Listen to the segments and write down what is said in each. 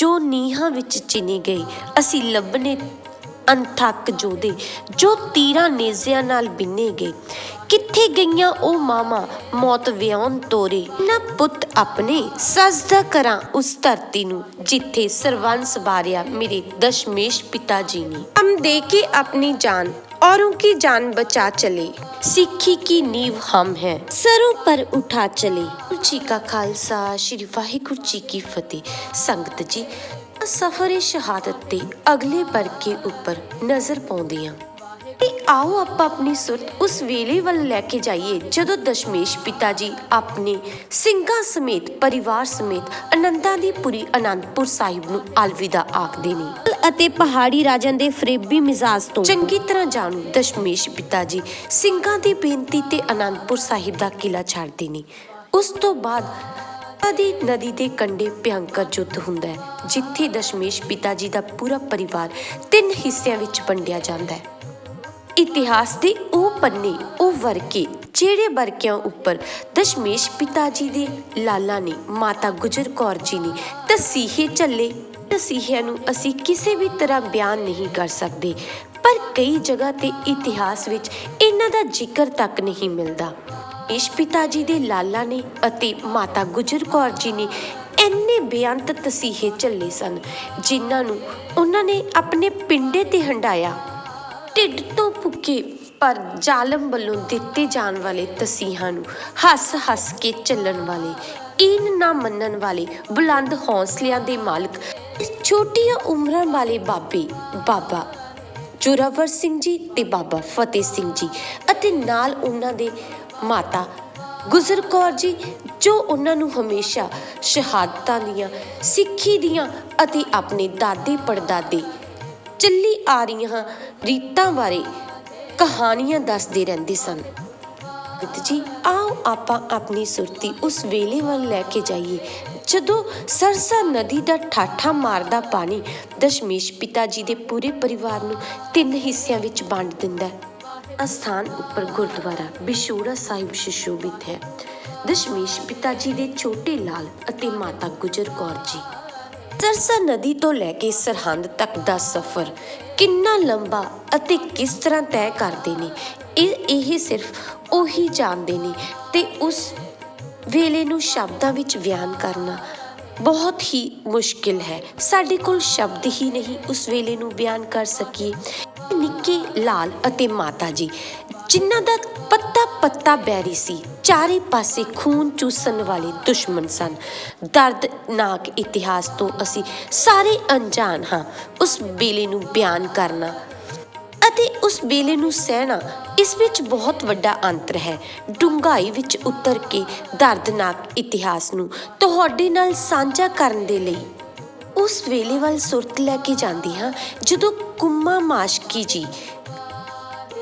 ਜੋ ਨੀਹਾਂ ਵਿੱਚ ਚਿਣੇ ਗਏ ਅਸੀਂ ਲੱਭਨੇ ਅਨਥੱਕ ਜੋਦੇ ਜੋ ਤੀਰਾਂ ਨੇਜ਼ਿਆਂ ਨਾਲ ਬਿੰਨੇ ਗਏ। ਕਿੱਥੇ ਗਈਆਂ ਉਹ ਮਾਮਾ ਮੌਤ ਵਿਆਉਣ ਤੋਰੇ? ਨਾ ਪੁੱਤ ਆਪਣੇ, ਸਜਦਾ ਕਰਾਂ ਉਸ ਧਰਤੀ ਨੂੰ, ਜਿੱਥੇ ਸਰਵੰਸ ਬਾਰਿਆ ਮੇਰੇ ਦਸ਼ਮੇਸ਼ ਪਿਤਾ ਜੀ ਨੇ। ਹਮ ਦੇ ਕੇ ਆਪਣੀ ਜਾਨ औरों की जान बचा चले सिक्खी की नींव हम हैं सरों पर उठा चले गुरु जी का खालसा श्री वाहिगुरु जी की फतेह ਸੰਗਤ ਜੀ ਸਫਰ ਸ਼ਹਾਦਤ ਤੇ ਅਗਲੇ ਵਰਕੇ ਉੱਪਰ ਨਜ਼ਰ ਪਾਉਂਦੇ ਹਾਂ ਤੇ ਆਓ ਆਪਾਂ ਆਪਣੀ ਸੁਰਤ ਉਸ ਵੇਲੇ ਵੱਲ ਲੈ ਕੇ ਜਾਈਏ ਜਦੋਂ ਦਸ਼ਮੇਸ਼ ਪਿਤਾ ਜੀ ਆਪਣੇ ਸਿੰਘਾਂ ਸਮੇਤ ਪਰਿਵਾਰ ਸਮੇਤ ਅਨੰਦਾਂ ਦੀ ਪੁਰੀ ਅਨੰਦਪੁਰ ਸਾਹਿਬ ਨੂੰ ਅਲਵਿਦਾ ਆਖਦੇ ਨੇ ਅਤੇ ਪਹਾੜੀ ਰਾਜਾਂ ਦੇ ਫਰੇਬੀ ਮਿਜ਼ਾਜ ਤੋਂ। ਚੰਗੀ ਤਰ੍ਹਾਂ ਜਾਣੂ, ਦਸ਼ਮੇਸ਼ ਪਿਤਾ ਜੀ ਸਿੰਘਾਂ ਦੀ ਬੇਨਤੀ ਤੇ ਅਨੰਦਪੁਰ ਸਾਹਿਬ ਦਾ ਕਿਲਾ ਛੱਡਦੇ ਨੇ। ਉਸ ਤੋਂ ਬਾਅਦ ਆਦੀ ਨਦੀ ਦੇ ਕੰਢੇ ਭਿਅੰਕਰ ਯੁੱਧ ਹੁੰਦਾ ਹੈ, ਜਿੱਥੇ ਦਸ਼ਮੇਸ਼ ਪਿਤਾ ਜੀ ਦਾ ਪੂਰਾ ਪਰਿਵਾਰ ਤਿੰਨ ਹਿੱਸਿਆਂ ਵਿੱਚ ਵੰਡਿਆ ਜਾਂਦਾ ਹੈ। ਇਤਿਹਾਸ ਦੇ ਉਹ ਪੰਨੇ, ਉਹ ਵਰਕੇ, ਜਿਹੜੇ ਵਰਕਿਆਂ ਉੱਪਰ ਦਸ਼ਮੇਸ਼ ਪਿਤਾ ਜੀ ਦੇ ਲਾਲਾ ਨੇ, ਮਾਤਾ ਗੁਜਰ ਕੌਰ ਜੀ ਨੇ ਤਸੀਹੇ ਚੱਲੇ ਤਸੀਹਿਆਂ ਨੂੰ ਅਸੀਂ ਕਿਸੇ ਵੀ ਤਰ੍ਹਾਂ ਬਿਆਨ ਨਹੀਂ ਕਰ ਸਕਦੇ। ਪਰ ਕਈ ਜਗ੍ਹਾ ਤੇ ਇਤਿਹਾਸ ਵਿੱਚ ਇਹਨਾਂ ਦਾ ਜ਼ਿਕਰ ਤੱਕ ਨਹੀਂ ਮਿਲਦਾ। ਇਸ ਪਿਤਾ ਜੀ ਦੇ ਲਾਲਾ ਨੇ ਅਤੇ ਮਾਤਾ ਗੁਜਰ ਕੌਰ ਜੀ ਨੇ ਇੰਨੇ ਬੇਅੰਤ ਤਸੀਹੇ ਝੱਲੇ ਸਨ, ਜਿਨ੍ਹਾਂ ਨੂੰ ਉਹਨਾਂ ਨੇ ਆਪਣੇ ਪਿੰਡੇ ਤੇ ਹੰਡਾਇਆ ਢਿੱਡ ਤੋਂ ਭੁੱਕੇ ਪਰ ਜ਼ਾਲਮ ਵੱਲੋਂ ਦਿੱਤੇ ਜਾਣ ਵਾਲੇ ਤਸੀਹਾਂ ਨੂੰ ਹੱਸ-ਹੱਸ ਕੇ ਚੱਲਣ ਵਾਲੇ ਇਨ ਨਾ ਮੰਨਣ ਵਾਲੇ ਬੁਲੰਦ ਹੌਸਲਿਆਂ ਦੇ ਮਾਲਕ ਛੋਟੀਆਂ ਉਮਰਾਂ ਵਾਲੇ ਬਾਬੇ, ਬਾਬਾ ਜੋਰਾਵਰ ਸਿੰਘ ਜੀ ਤੇ ਬਾਬਾ ਫਤਿਹ ਸਿੰਘ ਜੀ ਅਤੇ ਨਾਲ ਉਹਨਾਂ ਦੇ ਮਾਤਾ ਗੁਜ਼ਰ ਕੌਰ ਜੀ, ਜੋ ਉਹਨਾਂ ਨੂੰ ਹਮੇਸ਼ਾ ਸ਼ਹਾਦਤਾਂ ਦੀਆਂ, ਸਿੱਖੀ ਦੀਆਂ ਅਤੇ ਆਪਣੇ ਦਾਦੇ ਪੜਦਾਦੇ ਚੱਲੀ ਆ ਰਹੀਆਂ ਰੀਤਾਂ ਬਾਰੇ ਕਹਾਣੀਆਂ ਦੱਸਦੇ ਰਹਿੰਦੇ ਸਨ। ਜੀ, ਆਓ ਆਪਾਂ ਆਪਣੀ ਸੁਰਤੀ ਉਸ ਵੇਲੇ ਵੱਲ ਲੈ ਕੇ ਜਾਈਏ ਜਦੋਂ ਸਰਸਾ ਨਦੀ ਦਾ ਠਾਠਾ ਮਾਰਦਾ ਪਾਣੀ ਦਸ਼ਮੇਸ਼ ਪਿਤਾ ਜੀ ਦੇ ਪੂਰੇ ਪਰਿਵਾਰ ਨੂੰ ਤਿੰਨ ਹਿੱਸਿਆਂ ਵਿੱਚ ਵੰਡ ਦਿੰਦਾ ਹੈ। ਅਸਥਾਨ ਉੱਪਰ ਗੁਰਦੁਆਰਾ ਬਿਸ਼ੋੜਾ ਸਾਹਿਬ ਸ਼ਿਸ਼ੋਭਿਤ ਹੈ। ਦਸ਼ਮੇਸ਼ ਪਿਤਾ ਜੀ ਦੇ ਛੋਟੇ ਲਾਲ ਅਤੇ ਮਾਤਾ ਗੁਜਰ ਕੌਰ ਜੀ। ਸਰਸਾ ਨਦੀ ਤੋਂ ਲੈ ਕੇ ਸਰਹੰਦ ਤੱਕ ਦਾ ਸਫ਼ਰ ਕਿੰਨਾ ਲੰਬਾ ਅਤੇ ਕਿਸ ਤਰ੍ਹਾਂ ਤੈਅ ਕਰਦੇ ਨੇ, ਇਹ ਇਹ ਸਿਰਫ ਉਹੀ ਜਾਣਦੇ ਨੇ ਤੇ ਉਸ ਵੇਲੇ ਨੂੰ ਸ਼ਬਦਾਂ ਵਿੱਚ ਬਿਆਨ ਕਰਨਾ ਬਹੁਤ ਹੀ ਮੁਸ਼ਕਿਲ ਹੈ। ਸਾਡੇ ਕੋਲ ਸ਼ਬਦ ਹੀ ਨਹੀਂ, ਉਸ ਵੇਲੇ ਨੂੰ ਬਿਆਨ ਕਰ ਸਕੀਏ। ਨਿੱਕੇ ਲਾਲ ਅਤੇ ਮਾਤਾ ਜੀ, ਜਿਨ੍ਹਾਂ ਦਾ ਪੱਤਾ ਪੱਤਾ ਬੈਰੀ ਸੀ, ਚਾਰੇ ਪਾਸੇ ਖੂਨ ਚੂਸਣ ਵਾਲੇ ਦੁਸ਼ਮਣ ਸਨ। ਦਰਦਨਾਕ ਇਤਿਹਾਸ ਤੋਂ ਅਸੀਂ ਸਾਰੇ ਅਣਜਾਣ ਹਾਂ, ਉਸ ਵੇਲੇ ਨੂੰ ਬਿਆਨ ਕਰਨਾ ਅਤੇ ਉਸ ਵੇਲੇ ਨੂੰ ਸਹਿਣਾ ਇਸ ਵਿੱਚ ਬਹੁਤ ਵੱਡਾ ਅੰਤਰ ਹੈ। ਡੂੰਘਾਈ ਵਿੱਚ ਉਤਰ ਕੇ ਦਰਦਨਾਕ ਇਤਿਹਾਸ ਨੂੰ ਤੁਹਾਡੇ ਨਾਲ ਸਾਂਝਾ ਕਰਨ ਦੇ ਲਈ ਉਸ ਵੇਲੇ ਵੱਲ ਸੁਰਤ ਲੈ ਕੇ ਜਾਂਦੀ ਹਾਂ, ਜਦੋਂ ਕੁੰਮਾ ਮਾਸ਼ਕੀ ਜੀ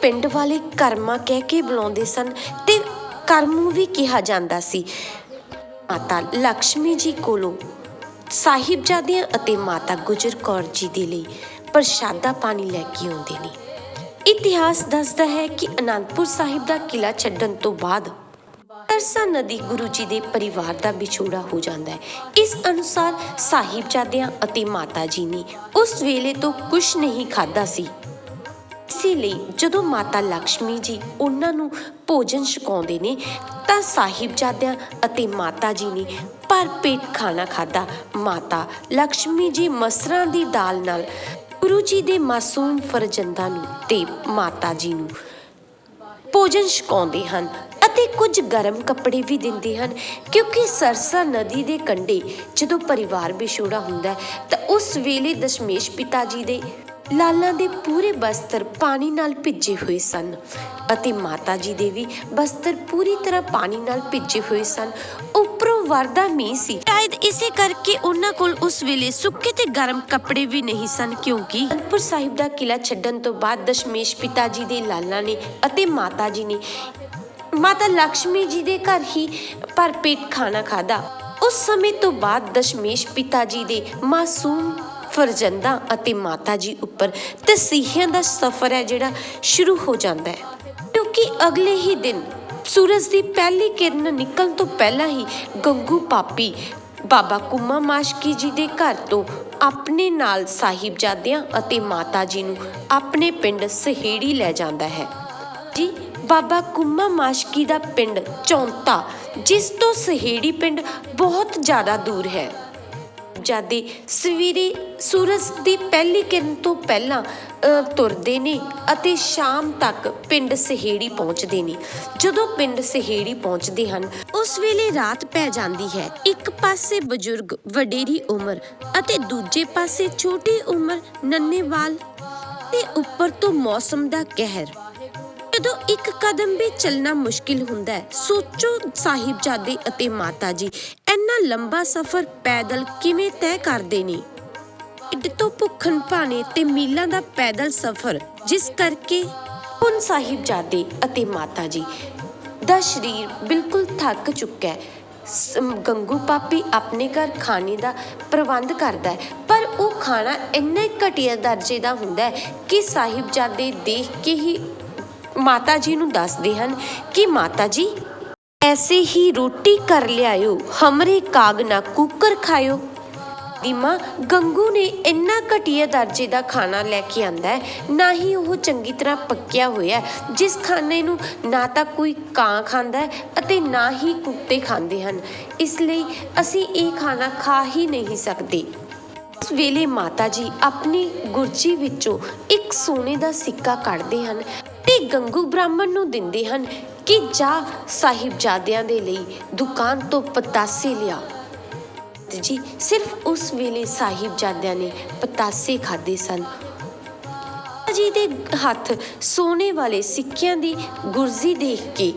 ਪਿੰਡ ਵਾਲੇ ਕਰਮਾ ਕਹਿ ਕੇ ਬੁਲਾਉਂਦੇ ਸਨ ਤੇ ਕਰਮੂ ਵੀ ਕਿਹਾ ਜਾਂਦਾ ਸੀ, ਮਾਤਾ ਲక్ష్ਮੀ ਜੀ ਕੋਲੋਂ ਸਾਹਿਬਜ਼ਾਦਿਆਂ ਅਤੇ ਮਾਤਾ ਗੁਜਰ ਕੌਰ ਜੀ ਦੇ ਲਈ ਪ੍ਰਸ਼ਾਦਾ ਪਾਣੀ ਲੈ ਕੇ ਆਉਂਦੇ ਨੇ। ਇਤਿਹਾਸ ਦੱਸਦਾ ਹੈ ਕਿ ਅਨੰਦਪੁਰ ਸਾਹਿਬ ਦਾ ਕਿਲਾ ਛੱਡਣ ਤੋਂ ਬਾਅਦ ਤਰਸਾ ਨਦੀ ਗੁਰੂ ਜੀ ਦੇ ਪਰਿਵਾਰ ਦਾ ਵਿਛੋੜਾ ਹੋ ਜਾਂਦਾ ਹੈ। ਇਸ ਅਨੁਸਾਰ ਸਾਹਿਬਜ਼ਾਦਿਆਂ ਅਤੇ ਮਾਤਾ ਜੀ ਨੇ ਉਸ ਵੇਲੇ ਤੋਂ ਕੁਝ ਨਹੀਂ ਖਾਦਾ ਸੀ। ਇਸੇ ਲਈ ਜਦੋਂ ਮਾਤਾ ਲక్ష్ਮੀ ਜੀ ਉਹਨਾਂ ਨੂੰ ਭੋਜਨ ਛਕਾਉਂਦੇ ਨੇ, ਤਾਂ ਸਾਹਿਬਜ਼ਾਦਿਆਂ ਅਤੇ ਮਾਤਾ ਜੀ ਨੇ ਭਰ ਪੇਟ ਖਾਣਾ ਖਾਦਾ ਮਾਤਾ ਲక్ష్ਮੀ ਜੀ ਮਸਰਾਂ ਦੀ ਦਾਲ ਨਾਲ ਗੁਰੂ ਜੀ ਦੇ ਮਾਸੂਮ ਫਰਜ਼ੰਦਾਂ ਨੂੰ ਤੇ ਮਾਤਾ ਜੀ ਨੂੰ ਭੋਜਨ ਛਕਾਉਂਦੇ ਹਨ ਅਤੇ ਕੁਝ ਗਰਮ ਕੱਪੜੇ ਵੀ ਦਿੰਦੇ ਹਨ, ਕਿਉਂਕਿ ਸਰਸਾ ਨਦੀ ਦੇ ਕੰਢੇ ਜਦੋਂ ਪਰਿਵਾਰ ਵਿਛੋੜਾ ਹੁੰਦਾ ਹੈ, ਤਾਂ ਉਸ ਵੇਲੇ ਦਸ਼ਮੇਸ਼ ਪਿਤਾ ਜੀ ਦੇ ਲਾਲਾਂ ਦੇ ਪੂਰੇ ਬਸਤਰ ਪਾਣੀ ਨਾਲ ਭਿੱਜੇ ਹੋਏ ਸਨ ਅਤੇ ਮਾਤਾ ਜੀ ਦੇ ਵੀ ਬਸਤਰ ਪੂਰੀ ਤਰ੍ਹਾਂ ਪਾਣੀ ਨਾਲ ਭਿੱਜੇ ਹੋਏ ਸਨ। ਉੱਪਰੋਂ ਵਰਦਾ ਮੀਂਹ ਸੀ ਸ਼ਾਇਦ ਇਸੇ ਕਰਕੇ ਉਹਨਾਂ ਕੋਲ ਉਸ ਵੇਲੇ ਸੁੱਕੇ ਤੇ ਗਰਮ ਕੱਪੜੇ ਵੀ ਨਹੀਂ ਸਨ, ਕਿਉਂਕਿ ਅਨੰਦਪੁਰ ਸਾਹਿਬ ਦਾ ਕਿਲਾ ਛੱਡਣ ਤੋਂ ਬਾਅਦ ਦਸ਼ਮੇਸ਼ ਪਿਤਾ ਜੀ ਦੇ ਲਾਲਾਂ ਨੇ ਅਤੇ ਮਾਤਾ ਜੀ ਨੇ, ਮਾਤਾ ਲక్ష్ਮੀ ਜੀ ਦੇ ਘਰ ਹੀ ਭਰਪੇਟ ਖਾਣਾ ਖਾਦਾ ਉਸ ਸਮੇਂ ਤੋਂ ਬਾਅਦ ਦਸ਼ਮੇਸ਼ ਪਿਤਾ ਜੀ ਦੇ ਮਾਸੂਮ ਫਰਜ਼ੰਦਾਂ ਅਤੇ ਮਾਤਾ ਜੀ ਉੱਪਰ ਤਸੀਹਿਆਂ ਦਾ ਸਫ਼ਰ ਹੈ ਜਿਹੜਾ ਸ਼ੁਰੂ ਹੋ ਜਾਂਦਾ ਹੈ। ਕਿਉਂਕਿ ਅਗਲੇ ਹੀ ਦਿਨ ਸੂਰਜ ਦੀ ਪਹਿਲੀ ਕਿਰਨ ਨਿਕਲਣ ਤੋਂ ਪਹਿਲਾਂ ਹੀ ਗੰਗੂ ਪਾਪੀ ਬਾਬਾ ਕੁੰਮਾ ਮਾਸ਼ਕੀ ਜੀ ਦੇ ਘਰ ਤੋਂ ਆਪਣੇ ਨਾਲ ਸਾਹਿਬਜ਼ਾਦਿਆਂ ਅਤੇ ਮਾਤਾ ਜੀ ਨੂੰ ਆਪਣੇ ਪਿੰਡ ਸਹੇੜੀ ਲੈ ਜਾਂਦਾ ਹੈ। ਜੀ, ਬਾਬਾ ਕੁੰਮਾ ਮਾਸ਼ਕੀ ਦਾ ਪਿੰਡ ਚੌਂਤਾ, ਜਿਸ ਤੋਂ ਸਹੇੜੀ ਪਿੰਡ ਬਹੁਤ ਜ਼ਿਆਦਾ ਦੂਰ ਹੈ। ਜਾਦੇ ਸਵੇਰੇ ਸੂਰਜ ਦੀ ਪਹਿਲੀ ਕਿਰਨ ਤੋਂ ਪਹਿਲਾਂ ਤੁਰਦੇ ਨੇ ਅਤੇ ਸ਼ਾਮ ਤੱਕ ਪਿੰਡ ਸਹੇੜੀ ਪਹੁੰਚਦੇ ਨੇ। ਜਦੋਂ ਪਿੰਡ ਸਹੇੜੀ ਪਹੁੰਚਦੇ ਹਨ, ਉਸ ਵੇਲੇ ਰਾਤ ਪੈ ਜਾਂਦੀ ਹੈ। ਇੱਕ ਪਾਸੇ ਬਜ਼ੁਰਗ ਵਡੇਰੀ ਉਮਰ ਅਤੇ ਦੂਜੇ ਪਾਸੇ ਛੋਟੀ ਉਮਰ ਨੰਨੇਵਾਲ ਤੇ ਉੱਪਰ ਤੋਂ ਮੌਸਮ ਦਾ ਕਹਿਰ। ਜਦੋਂ ਇੱਕ ਕਦਮ ਵੀ ਚੱਲਣਾ ਮੁਸ਼ਕਿਲ ਹੁੰਦਾ ਹੈ, ਸੋਚੋ ਸਾਹਿਬਜ਼ਾਦੇ ਅਤੇ ਮਾਤਾ ਜੀ, ਇੰਨਾ ਲੰਬਾ ਸਫ਼ਰ ਪੈਦਲ ਕਿਵੇਂ ਤੈਅ ਕਰਦੇ ਨੇ? ਢਿੱਡ ਤੋਂ ਭੁੱਖਣ ਭਾਣੇ ਤੇ ਮੀਲਾਂ ਦਾ ਪੈਦਲ ਸਫ਼ਰ, ਜਿਸ ਕਰਕੇ ਹੁਣ ਸਾਹਿਬਜ਼ਾਦੇ ਅਤੇ ਮਾਤਾ ਜੀ ਦਾ ਸਰੀਰ ਬਿਲਕੁਲ ਥੱਕ ਚੁੱਕਾ ਹੈ। ਗੰਗੂ ਪਾਪੀ ਆਪਣੇ ਘਰ ਖਾਣੇ ਦਾ ਪ੍ਰਬੰਧ ਕਰਦਾ ਹੈ, ਪਰ ਉਹ ਖਾਣਾ ਇੰਨਾ ਘਟੀਆ ਦਰਜੇ ਦਾ ਹੁੰਦਾ ਹੈ ਕਿ ਸਾਹਿਬਜ਼ਾਦੇ ਦੇਖ ਕੇ ਹੀ ਮਾਤਾ ਜੀ ਨੂੰ ਦੱਸਦੇ ਹਨ ਕਿ ਮਾਤਾ ਜੀ ਐਸੇ ਹੀ ਰੋਟੀ ਕਰ ਲਿਆਇਓ, ਹਮਰੇ ਕਾਗ ਨਾ ਕੁੱਕਰ ਖਾਇਓ। ਦੀ ਮਾਂ ਗੰਗੂ ਨੇ ਇੰਨਾ ਘਟੀਆ ਦਰਜੇ ਦਾ ਖਾਣਾ ਲੈ ਕੇ ਆਂਦਾ ਹੈ, ਨਾ ਹੀ ਉਹ ਚੰਗੀ ਤਰ੍ਹਾਂ ਪੱਕਿਆ ਹੋਇਆ ਜਿਸ ਖਾਣੇ ਨੂੰ ਨਾ ਤਾਂ ਕੋਈ ਕਾਂ ਖਾਂਦਾ ਹੈ ਅਤੇ ਨਾ ਹੀ ਕੁੱਤੇ ਖਾਂਦੇ ਹਨ। ਇਸ ਲਈ ਅਸੀਂ ਇਹ ਖਾਣਾ ਖਾ ਹੀ ਨਹੀਂ ਸਕਦੇ। ਉਸ ਵੇਲੇ ਮਾਤਾ ਜੀ ਆਪਣੀ ਗੁਰਜੀ ਵਿੱਚੋਂ ਇੱਕ ਸੋਨੇ ਦਾ ਸਿੱਕਾ ਕੱਢਦੇ ਹਨ ਤੇ ਗੰਗੂ ਬ੍ਰਾਹਮਣ ਨੂੰ ਦਿੰਦੇ ਹਨ ਕਿ ਜਾ ਸਾਹਿਬਜ਼ਾਦਿਆਂ ਦੇ ਲਈ ਦੁਕਾਨ ਤੋਂ ਪਤਾਸੇ ਲਿਆ। ਜੀ, ਸਿਰਫ ਉਸ ਵੇਲੇ ਸਾਹਿਬਜ਼ਾਦਿਆਂ ਨੇ ਪਤਾਸੇ ਖਾਦੇ ਸਨ। ਜੀ ਦੇ ਹੱਥ ਸੋਨੇ ਵਾਲੇ ਸਿੱਕਿਆਂ ਦੀ ਗੁਰਜ਼ੀ ਦੇਖ ਕੇ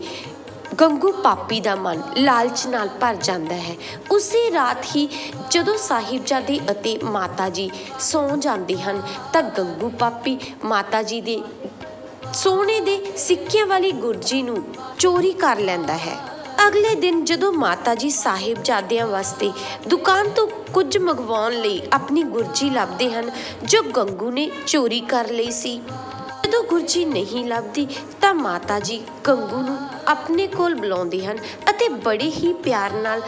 ਗੰਗੂ ਪਾਪੀ ਦਾ ਮਨ ਲਾਲਚ ਨਾਲ ਭਰ ਜਾਂਦਾ ਹੈ। ਉਸੇ ਰਾਤ ਹੀ ਜਦੋਂ ਸਾਹਿਬਜ਼ਾਦੇ ਅਤੇ ਮਾਤਾ ਜੀ ਸੌਂ ਜਾਂਦੇ ਹਨ, ਤਾਂ ਗੰਗੂ ਪਾਪੀ ਮਾਤਾ ਜੀ ਦੇ ਸੋਨੇ ਦੇ ਸਿੱਕਿਆਂ ਵਾਲੀ ਗੁਰਜੀ ਨੂੰ ਚੋਰੀ ਕਰ ਲੈਂਦਾ ਹੈ। ਅਗਲੇ ਦਿਨ ਜਦੋਂ ਮਾਤਾ ਜੀ ਸਾਹਿਬਜ਼ਾਦਿਆਂ ਵਾਸਤੇ ਦੁਕਾਨ ਤੋਂ ਕੁਝ ਮੰਗਵਾਉਣ ਲਈ ਆਪਣੀ ਗੁਰਜੀ ਲੱਭਦੇ ਹਨ, ਜੋ ਗੰਗੂ ਨੇ ਚੋਰੀ ਕਰ ਲਈ ਸੀ। ਜਦੋਂ ਗੁਰਜੀ ਨਹੀਂ ਲੱਭਦੀ, ਤਾਂ ਮਾਤਾ ਜੀ ਗੰਗੂ ਨੂੰ ਆਪਣੇ ਕੋਲ ਬੁਲਾਉਂਦੇ ਹਨ ਅਤੇ ਬੜੇ ਹੀ ਪਿਆਰ ਨਾਲ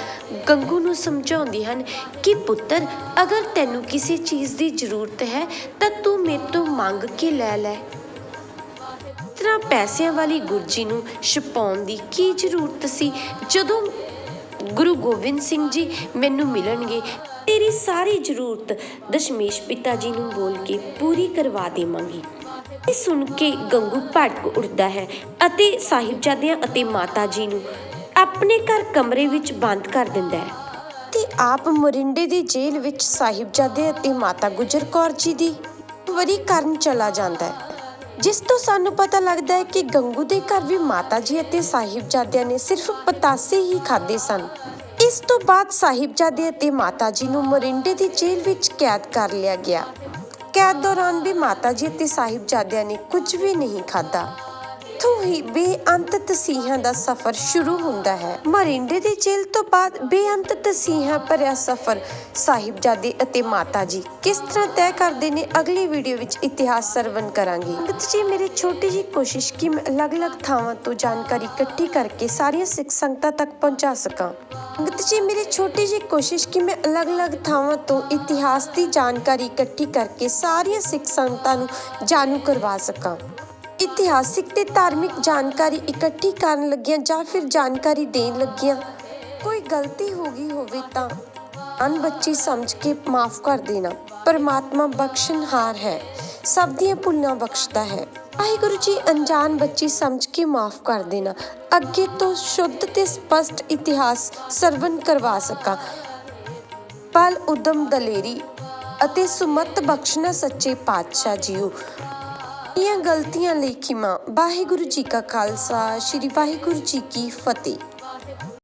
ਗੰਗੂ ਨੂੰ ਸਮਝਾਉਂਦੇ ਹਨ ਕਿ, ਪੁੱਤਰ, ਅਗਰ ਤੈਨੂੰ ਕਿਸੇ ਚੀਜ਼ ਦੀ ਜ਼ਰੂਰਤ ਹੈ, ਤਾਂ ਤੂੰ ਮੇਰੇ ਤੋਂ ਮੰਗ ਕੇ ਲੈ ਲੈ। ਤਰ੍ਹਾਂ ਪੈਸਿਆਂ ਵਾਲੀ ਗੁਰਜੀ ਨੂੰ ਛਪਾਉਣ ਦੀ ਕੀ ਜ਼ਰੂਰਤ ਸੀ? ਜਦੋਂ ਗੁਰੂ ਗੋਬਿੰਦ ਸਿੰਘ ਜੀ ਮੈਨੂੰ ਮਿਲਣਗੇ, ਤੇਰੀ ਸਾਰੀ ਜ਼ਰੂਰਤ ਦਸ਼ਮੇਸ਼ ਪਿਤਾ ਜੀ ਨੂੰ ਬੋਲ ਕੇ ਪੂਰੀ ਕਰਵਾ ਦੇਵਾਂਗੀ। ਇਹ ਸੁਣ ਕੇ ਗੰਗੂ ਭੜਕ ਉੱਠਦਾ ਹੈ ਅਤੇ ਸਾਹਿਬਜ਼ਾਦਿਆਂ ਅਤੇ ਮਾਤਾ ਜੀ ਨੂੰ ਆਪਣੇ ਘਰ ਕਮਰੇ ਵਿੱਚ ਬੰਦ ਕਰ ਦਿੰਦਾ ਹੈ। ਤੇ ਆਪ ਮੋਰਿੰਡੇ ਦੀ ਜੇਲ੍ਹ ਵਿੱਚ ਸਾਹਿਬਜ਼ਾਦੇ ਅਤੇ ਮਾਤਾ ਗੁਜਰ ਕੌਰ ਜੀ ਦੀ ਵਰੀ ਕਰਨ ਚਲਾ ਜਾਂਦਾ ਹੈ? ਜਿਸ ਤੋਂ ਸਾਨੂੰ ਪਤਾ ਲੱਗਦਾ ਹੈ ਕਿ ਗੰਗੂ ਦੇ ਘਰ ਵੀ ਮਾਤਾ ਜੀ ਅਤੇ ਸਾਹਿਬਜ਼ਾਦਿਆਂ ਨੇ ਸਿਰਫ ਪਤਾਸੇ ਹੀ ਖਾਦੇ ਸਨ। ਇਸ ਤੋਂ ਬਾਅਦ ਸਾਹਿਬਜ਼ਾਦੇ ਅਤੇ ਮਾਤਾ ਜੀ ਨੂੰ ਮੋਰਿੰਡੇ ਦੀ ਜੇਲ੍ਹ ਵਿੱਚ ਕੈਦ ਕਰ ਲਿਆ ਗਿਆ। ਕੈਦ ਦੌਰਾਨ ਵੀ ਮਾਤਾ ਜੀ ਅਤੇ ਸਾਹਿਬਜ਼ਾਦਿਆਂ ਨੇ ਕੁਝ ਵੀ ਨਹੀਂ ਖਾਦਾ ਇੱਥੋਂ ਹੀ ਬੇਅੰਤ ਤਸੀਹਾਂ ਦਾ ਸਫ਼ਰ ਸ਼ੁਰੂ ਹੁੰਦਾ ਹੈ। ਮਰਿੰਡੇ ਦੀ ਜੇਲ੍ਹ ਤੋਂ ਬਾਅਦ ਬੇਅੰਤ ਤਸੀਹਾਂ ਭਰਿਆ ਸਫ਼ਰ ਸਾਹਿਬਜ਼ਾਦੇ ਅਤੇ ਮਾਤਾ ਜੀ ਕਿਸ ਤਰ੍ਹਾਂ ਤੈਅ ਕਰਦੇ ਨੇ ਅਗਲੀ ਵੀਡੀਓ ਵਿੱਚ ਇਤਿਹਾਸ ਸਰਵਨ ਕਰਾਂਗੇ। ਸੰਗਤ ਜੀ, ਮੇਰੀ ਛੋਟੀ ਜੀ ਕੋਸ਼ਿਸ਼ ਕਿ ਮੈਂ ਅਲੱਗ-ਅਲੱਗ ਥਾਵਾਂ ਤੋਂ ਜਾਣਕਾਰੀ ਇਕੱਠੀ ਕਰਕੇ ਸਾਰੀਆਂ ਸਿੱਖ ਸੰਗਤਾਂ ਤੱਕ ਪਹੁੰਚਾ ਸਕਾਂ। ਸੰਗਤ ਜੀ, ਮੇਰੀ ਛੋਟੀ ਜੀ ਕੋਸ਼ਿਸ਼ ਕਿ ਮੈਂ ਅਲੱਗ-ਅਲੱਗ ਥਾਵਾਂ ਤੋਂ ਇਤਿਹਾਸ ਦੀ ਜਾਣਕਾਰੀ ਇਕੱਠੀ ਕਰਕੇ ਸਾਰੀਆਂ ਸਿੱਖ ਸੰਗਤਾਂ ਨੂੰ ਜਾਣੂ ਕਰਵਾ ਸਕਾਂ। ਇਤਿਹਾਸਿਕ ਤੇ ਧਾਰਮਿਕ ਜਾਣਕਾਰੀ ਇਕੱਠੀ ਕਰਨ ਲੱਗਿਆਂ ਜਾਂ ਫਿਰ ਜਾਣਕਾਰੀ ਦੇਣ ਲੱਗਿਆਂ। ਕੋਈ ਗਲਤੀ ਹੋ ਗਈ ਹੋਵੇ ਤਾਂ ਅਨ ਸਮਝ ਕੇ ਮਾਫ ਕਰ ਦੇਣਾ। ਪਰਮਾਤਮਾ ਬਖਸ਼ਣਹਾਰ ਹੈ। ਸਭ ਦੀਆਂ ਭੁੱਲਾਂ ਬਖਸ਼ਦਾ ਹੈ। ਵਾਹਿਗੁਰੂ ਜੀ ਅਣਜਾਣ ਬੱਚੀ ਸਮਝ ਕੇ ਮਾਫ ਕਰ ਦੇਣਾ। ਅੱਗੇ ਤੋਂ ਸ਼ੁੱਧ ਤੇ ਸਪਸ਼ਟ ਇਤਿਹਾਸ ਸਰਵਨ ਕਰਵਾ ਸਕਾਂ। ਪਲ ਉਦਮ ਦਲੇਰੀ ਅਤੇ ਸੁਮਤ ਬਖਸ਼ਣਾ ਸੱਚੇ ਪਾਤਸ਼ਾਹ ਜੀਓ। ਇਹ ਗਲਤੀਆਂ ਲਈ ਖਿਮਾ ਵਾਹਿਗੁਰੂ ਜੀ ਕਾ ਖਾਲਸਾ ਸ੍ਰੀ ਵਾਹਿਗੁਰੂ ਜੀ ਕੀ ਫਤਿਹ।